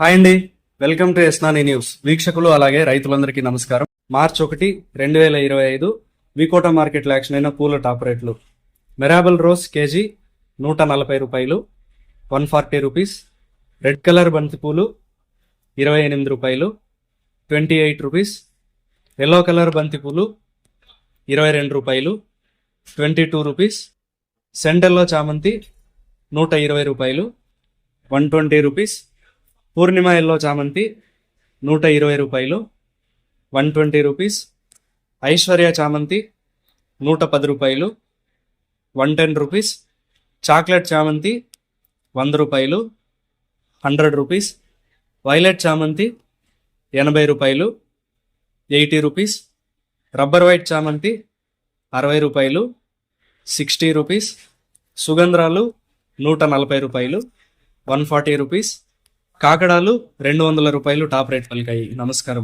Hi అండి. Welcome to ఎస్నాని news. వీక్షకులు అలాగే రైతులందరికీ నమస్కారం. మార్చ్ ఒకటి రెండు వేల ఇరవై ఐదు వికోట మార్కెట్లో యాక్షన్ అయిన పూల టాప్ రేట్లు. మెరాబల్ రోజ్ కేజీ నూట నలభై రూపాయలు one forty rupees. Red colour బంతి పూలు ఇరవై ఎనిమిది రూపాయలు twenty eight rupees. Yellow colour బంతి పూలు ఇరవై రెండు రూపాయలు ట్వంటీ టూ రూపీస్. సెంటర్లో చామంతి నూట ఇరవై రూపాయలు one twenty rupees. Purnima yellow చామంతి నూట ఇరవై రూపాయలు. One twenty rupees. ఐశ్వర్య చామంతి నూట పది రూపాయలు. One ten rupees. చాక్లెట్ చామంతి వంద రూపాయలు. Hundred rupees. వైలెట్ చామంతి ఎనభై రూపాయలు. Eighty rupees. రబ్బర్ వైట్ చామంతి అరవై రూపాయలు. Sixty rupees. సుగంధ్రాలు నూట నలభై రూపాయలు. One forty rupees. కాకడాలు రెండు వందల రూపాయలు టాప్ రేట్ పలికాయి. నమస్కారం.